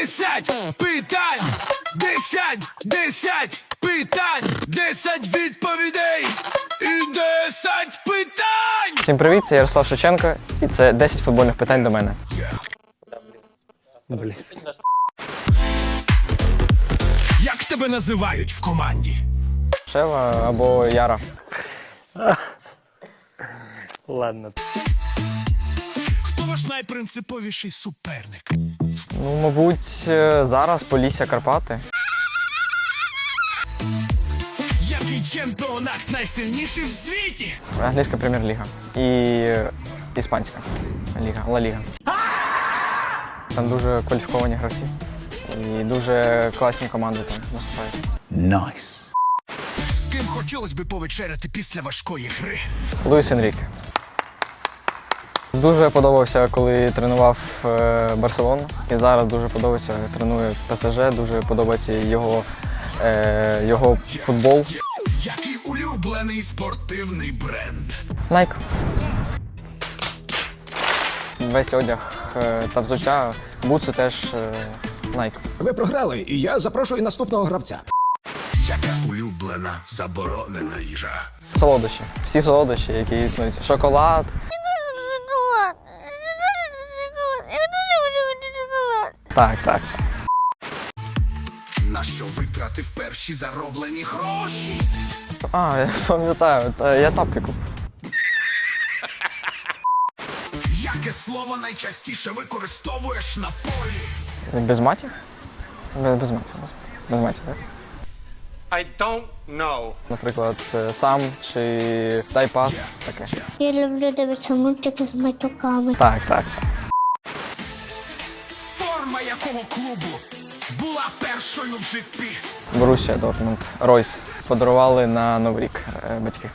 десять питань, десять, десять питань, десять відповідей і десять питань. Всім привіт, це Ярослав Шевченко, і це 10 футбольних питань до мене. Як тебе називають в команді? Шева або Яра. Ладно. Ваш найпринциповіший суперник? Ну, мабуть, е, зараз Полісся Карпати. Який чемпіонат найсильніший в світі? Англійська прем'єр-ліга. І іспанська ліга, Ла Ліга. Там дуже кваліфіковані гравці. І дуже класні команди там виступають. З ким хотілося б повечеряти після важкої гри? Луїс Енріке. Дуже подобався, коли тренував е, Барселону. І зараз дуже подобається, тренує ПСЖ, дуже подобається його, е, його футбол. Який улюблений спортивний бренд? Nike. Весь одяг е, та взуття, бутси теж Nike. Ви програли, і я запрошую наступного гравця. Яка улюблена заборонена їжа? Солодощі. Всі солодощі, які існують. Шоколад. шоколад. Я дуже люблю шоколад. Так, так. На що витратив перші зароблені гроші? А, я пам'ятаю, я тапки купив. Яке слово найчастіше використовуєш на полі? Без матів? Без, без матів, без, без матів, так? I don't know. Наприклад, е, сам чи дай пас. Таке. Я люблю дивитися мультики з матюками. Так, так. Якого клубу була першою в житті? Борусія Дортмунд. Ройс. Подарували на Новий рік е, батьки.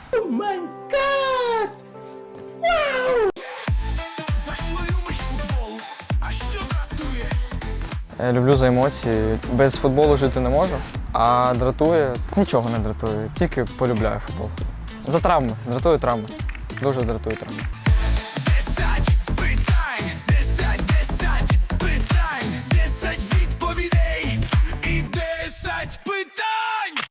За що любиш футбол? А що дратує? Е, Люблю за емоції. Без футболу жити не можу. А дратує нічого не дратує, тільки полюбляю футбол. За травми, дратує травми. Дуже дратує травми.